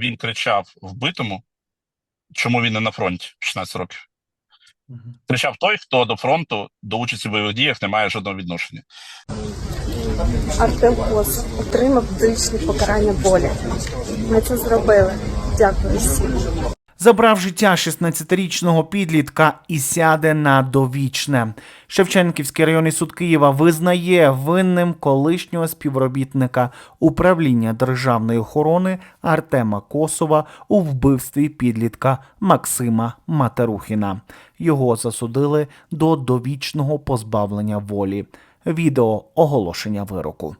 він кричав вбитому, чому він не на фронті 16 років. Кричав той, хто до фронту до участі в бойових діях не має жодного відношення. Артем Кос отримав дичне покарання болі. Ми це зробили. Дякую всім. Забрав життя 16-річного підлітка і сяде на довічне. Шевченківський районний суд Києва визнає винним колишнього співробітника управління державної охорони Артема Косова у вбивстві підлітка Максима Матерухіна. Його засудили до довічного позбавлення волі. Відео оголошення вироку.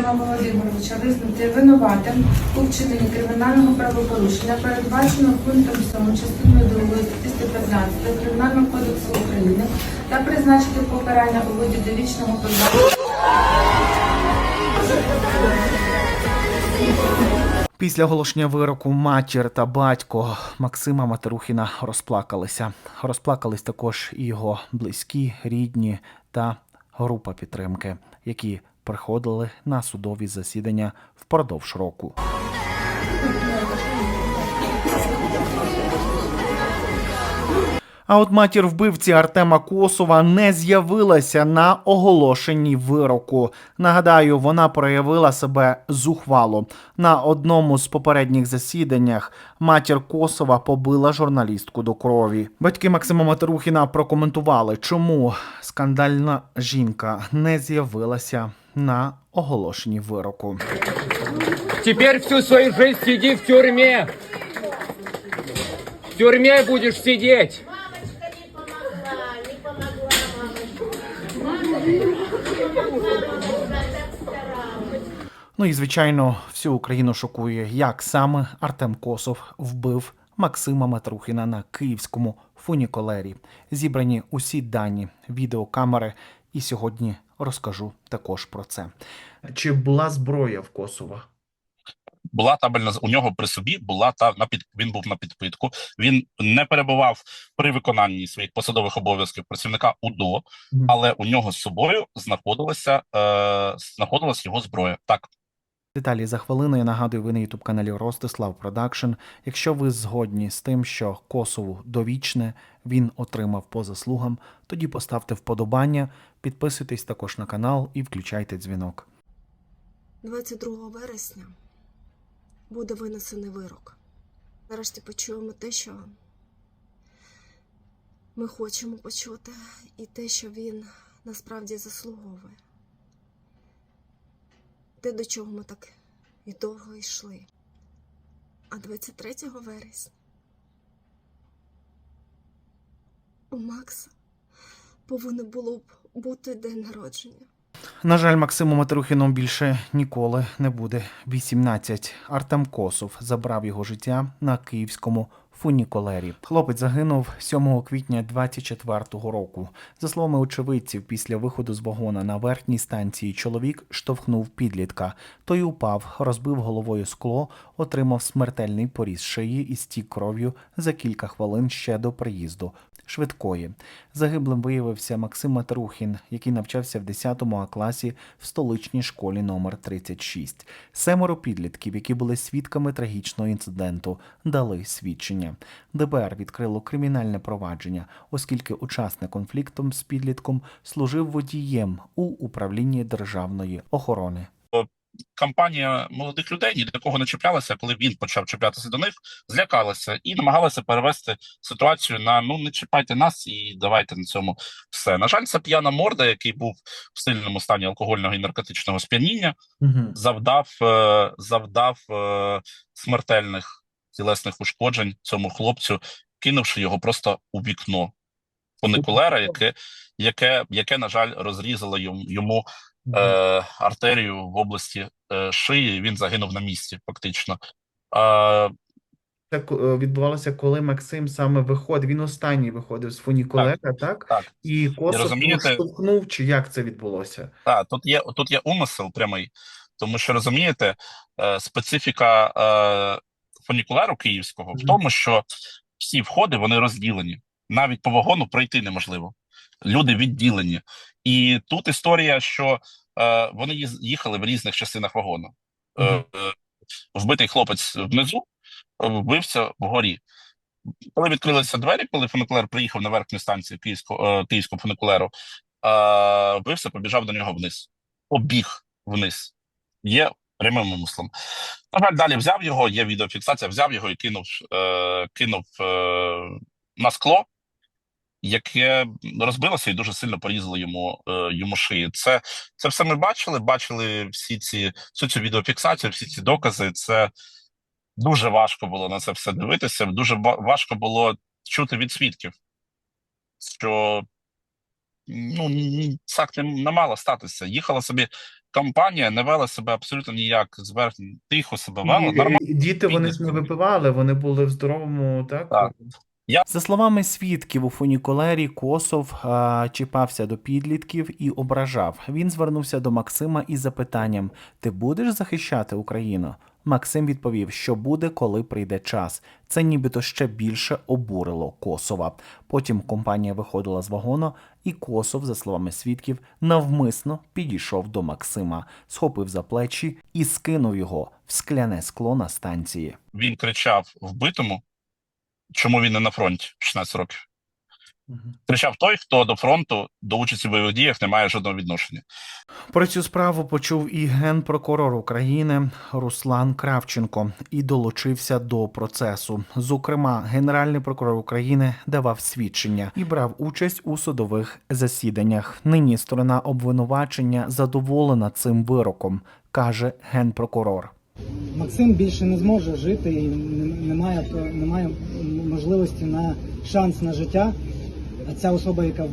Володимировича визнати винуватим у вчиненні кримінального правопорушення, передбаченого пунктом 7 частиною 2 статті 115 Кримінального кодексу України та призначити покарання у виді довічного позбавлення. Після оголошення вироку матір та батько Максима Матерухіна розплакалися. Розплакались також і його близькі, рідні та група підтримки, які приходили на судові засідання впродовж року. А от матір вбивці Артема Косова не з'явилася на оголошенні вироку. Нагадаю, вона проявила себе зухвало. На одному з попередніх засіданнях матір Косова побила журналістку до крові. Батьки Максима Матерухіна прокоментували, чому скандальна жінка не з'явилася на оголошенні вироку. Теперь всю свою жизнь сиди в тюрьме. В тюрьме будешь сидеть. Ну і звичайно, всю Україну шокує, як саме Артем Косов вбив Максима Матрухіна на київському фуніколері. Зібрані усі дані, відеокамери, і сьогодні розкажу також про це. Чи була зброя в Косова? Була табельна з- у нього при собі була та на під він був на підпитку. Він не перебував при виконанні своїх посадових обов'язків працівника УДО, але у нього з собою знаходилася е, знаходилась його зброя. Так, Деталі за хвилину. Я нагадую, ви на ютуб каналі Ростислав Продакшн. Якщо ви згодні з тим, що Косову довічне він отримав по заслугам, тоді поставте вподобання, підписуйтесь також на канал і включайте дзвінок. 22 вересня буде винесений вирок. Нарешті почуємо те, що ми хочемо почути, і те, що він насправді заслуговує. Те, до чого ми так і довго йшли. А 23 вересня у Макса повинно було б бути день народження. На жаль, Максиму Матерухіну більше ніколи не буде 18. Артем Косов забрав його життя на київському фунікулері. Хлопець загинув 7 квітня 24-го року. За словами очевидців, після виходу з вагона на верхній станції чоловік штовхнув підлітка. Той упав, розбив головою скло, отримав смертельний поріз шиї і стік кров'ю за кілька хвилин ще до приїзду швидкої. Загиблим виявився Максим Матрухін, який навчався в 10 А класі в столичній школі номер 36. Семеро підлітків, які були свідками трагічного інциденту, дали свідчення. ДБР відкрило кримінальне провадження, оскільки учасник конфлікту з підлітком служив водієм у управлінні державної охорони. Компанія молодих людей ні до кого не чіплялася, коли він почав чіплятися до них, злякалася і намагалася перевести ситуацію на ну не чіпайте нас і давайте на цьому все. На жаль, це п'яна морда, який був в сильному стані алкогольного і наркотичного сп'яніння, завдав е, завдав е, смертельних тілесних ушкоджень цьому хлопцю, кинувши його просто у вікно. Фуникулера, яке, яке, яке на жаль, розрізало йому, йому е, артерію в області е, шиї. Він загинув на місці, фактично. Е, Це відбувалося, коли Максим саме виходив. Він останній виходив з фунікулера, так? так, І Косов розумієте- штовхнув, чи як це відбулося? Так, тут є тут є умисел прямий, тому що розумієте, е, специфіка е, фунікулеру київського в тому, що всі входи вони розділені. Навіть по вагону пройти неможливо. Люди відділені. І тут історія, що е, вони їхали в різних частинах вагону. Е, е, вбитий хлопець внизу, вбився вгорі. Коли відкрилися двері, коли фуникулер приїхав на верхню станцію Київського, е, Київського фуникулеру, е, вбивця побіжав до нього вниз. Побіг вниз. Є прямим мислом. На жаль, далі взяв його, є відеофіксація, взяв його і кинув, е, кинув е, на скло, яке розбилося і дуже сильно порізало йому, е, йому шию. Це, це все ми бачили, бачили всі ці, всю цю відеофіксацію, всі ці докази. Це дуже важко було на це все дивитися. Дуже важко було чути від свідків, що ну, так не, не мало статися. Їхала собі компанія, не вела себе абсолютно ніяк зверху, тихо себе вела. Нормально. діти вони не випивали, вони були в здоровому, так? Так. За словами свідків у фунікулері, Косов а, чіпався до підлітків і ображав. Він звернувся до Максима із запитанням: Ти будеш захищати Україну? Максим відповів, що буде, коли прийде час. Це нібито ще більше обурило Косова. Потім компанія виходила з вагону, і Косов, за словами свідків, навмисно підійшов до Максима, схопив за плечі і скинув його в скляне скло на станції. Він кричав вбитому, чому він не на фронті 16 років. Кричав той, хто до фронту, до участі в бойових діях не має жодного відношення. Про цю справу почув і генпрокурор України Руслан Кравченко і долучився до процесу. Зокрема, генеральний прокурор України давав свідчення і брав участь у судових засіданнях. Нині сторона обвинувачення задоволена цим вироком, каже генпрокурор. Максим більше не зможе жити і не- немає, немає можливості на шанс на життя. А ця особа, яка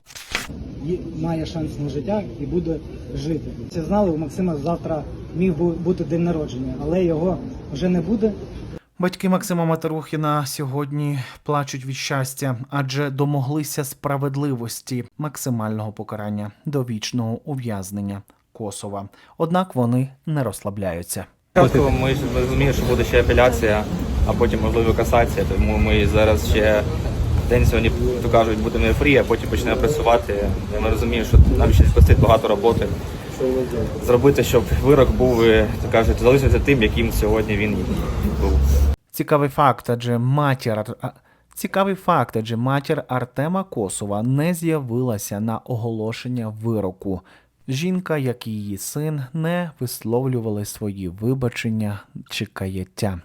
має шанс на життя і буде жити. Це знали, у Максима завтра міг бу- бути день народження, але його вже не буде. Батьки Максима Матерухіна сьогодні плачуть від щастя, адже домоглися справедливості максимального покарання до вічного ув'язнення Косова. Однак вони не розслабляються. Спочатку ми розуміємо, що буде ще апеляція, а потім можливо касація. Тому ми зараз ще день сьогодні, то кажуть, будемо фрі, а потім почнемо працювати. І ми розуміємо, що нам ще спустить багато роботи. Зробити, щоб вирок був, е, то кажуть, залишився тим, яким сьогодні він був. Цікавий факт, адже матір цікавий факт, адже матір Артема Косова не з'явилася на оголошення вироку. Жінка, як і її син, не висловлювали свої вибачення чи каяття.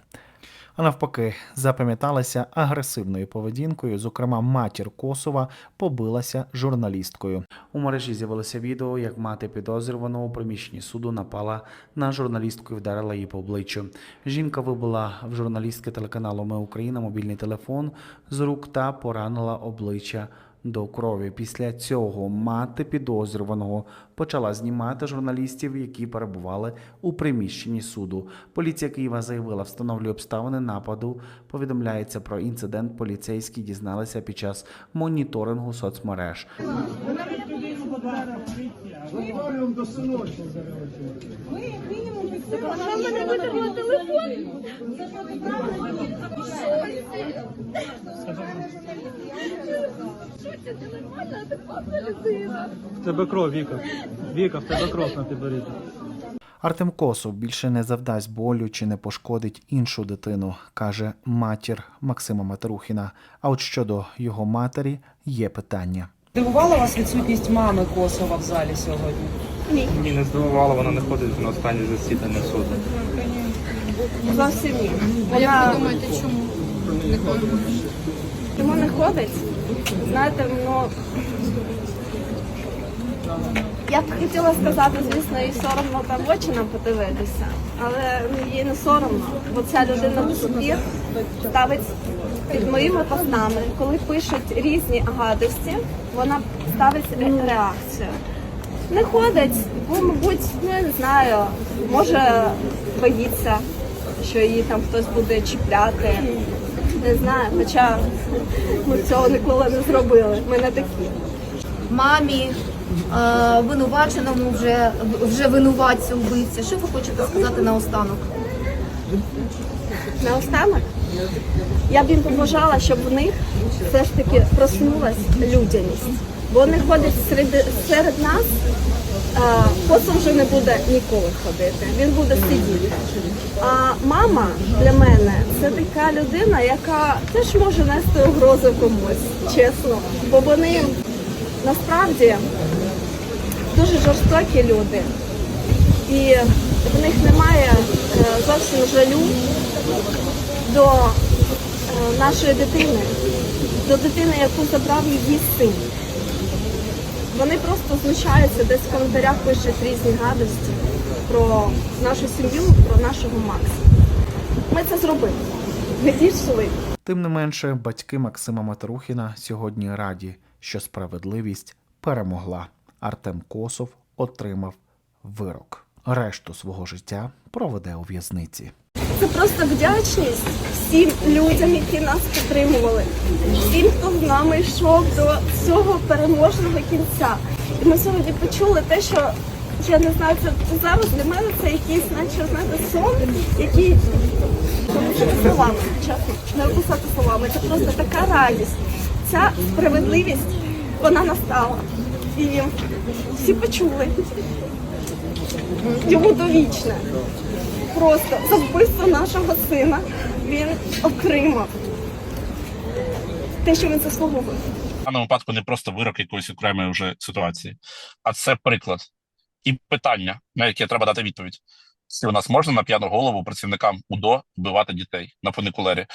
А навпаки, запам'яталася агресивною поведінкою. Зокрема, матір Косова побилася журналісткою. У мережі з'явилося відео, як мати підозрюваного у приміщенні суду напала на журналістку і вдарила її по обличчю. Жінка вибила в журналістки телеканалу Ми Україна мобільний телефон з рук та поранила обличчя до крові. Після цього мати підозрюваного почала знімати журналістів, які перебували у приміщенні суду. Поліція Києва заявила, встановлює обставини нападу. Повідомляється про інцидент. Поліцейські дізналися під час моніторингу соцмереж. В тебе кров, Віка. Віка, в тебе кров на підборідді. Артем Косов більше не завдасть болю чи не пошкодить іншу дитину, каже матір Максима Матерухіна. А от щодо його матері є питання. Дивувала вас відсутність мами Косова в залі сьогодні? Ні, Ні, не здивувало, вона не ходить на останнє засідання суду. Зовсім ні. А як ви думаєте, чому? Чому не ходить? Знаєте, ну я б хотіла сказати, звісно, їй соромно там в очі нам подивитися, але ну, їй не соромно, бо ця людина в суді ставить під моїми постами, коли пишуть різні гадості, вона ставить ре- реакцію. Не ходить, бо, мабуть, ну я не знаю, може боїться, що її там хтось буде чіпляти. Не знаю, хоча ми цього ніколи не зробили. Ми не такі. мамі, е, винуваченому вже, вже винуватцю вбивці. Що ви хочете сказати наостанок? Наостанок, я б їм побажала, щоб в них все ж таки проснулась людяність. Вони ходять серед, серед нас. Косом вже не буде ніколи ходити. Він буде сидіти. А мама для мене це така людина, яка теж може нести угрозу комусь, чесно. Бо вони насправді дуже жорстокі люди. І в них немає е, зовсім жалю до е, нашої дитини, до дитини, яку забрав її син. Вони просто знущаються, десь в коментарях пишуть різні гадості про нашу сім'ю, про нашого Макса. Ми це зробили. Ми дійшли. Тим не менше, батьки Максима Матрухіна сьогодні раді, що справедливість перемогла. Артем Косов отримав вирок. Решту свого життя проведе у в'язниці. Це просто вдячність всім людям, які нас підтримували, всім, хто з нами йшов до цього переможного кінця. І ми сьогодні почули те, що я не знаю, це, зараз для мене це якийсь, наче знаєте, сон, який словами, не описати словами. Це просто така радість. Ця справедливість вона настала. І всі почули. Йому довічне просто за вбивство нашого сина він отримав те, що він заслуговує. В даному випадку не просто вирок якоїсь окремої вже ситуації, а це приклад і питання, на яке треба дати відповідь. Чи у нас можна на п'яну голову працівникам УДО вбивати дітей на фуникулері?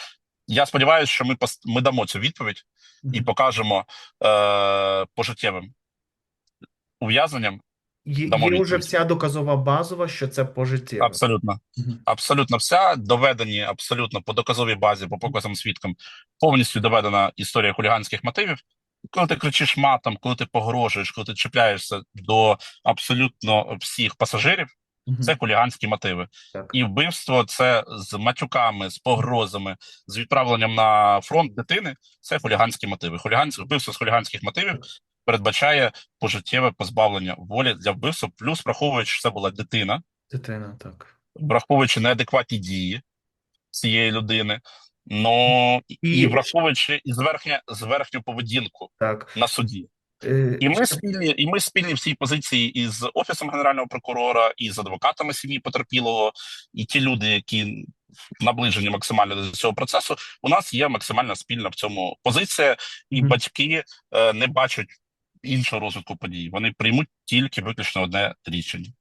Я сподіваюся, що ми пос- ми дамо цю відповідь і покажемо е- пожиттєвим ув'язненням. Є, Дамо є вже вся доказова базова, що це пожиттєво. Абсолютно. Абсолютно вся доведені абсолютно по доказовій базі, по показам свідкам, повністю доведена історія хуліганських мотивів. Коли ти кричиш матом, коли ти погрожуєш, коли ти чіпляєшся до абсолютно всіх пасажирів, це хуліганські мотиви. Так. І вбивство це з матюками, з погрозами, з відправленням на фронт дитини. Це хуліганські мотиви. Хуліганське вбивство з хуліганських мотивів передбачає пожиттєве позбавлення волі для вбивства, плюс враховуючи, що це була дитина, Дитина, так. враховуючи неадекватні дії цієї людини, но і, І- і враховуючи і зверхня, зверхню поведінку Так. на суді. Е, І ми спільні, і ми спільні в цій позиції із офісом генерального прокурора, і з адвокатами сім'ї потерпілого, і ті люди, які наближені максимально до цього процесу. У нас є максимально спільна в цьому позиція, і Мгм. батьки е, не бачать іншого розвитку подій. Вони приймуть тільки виключно одне рішення.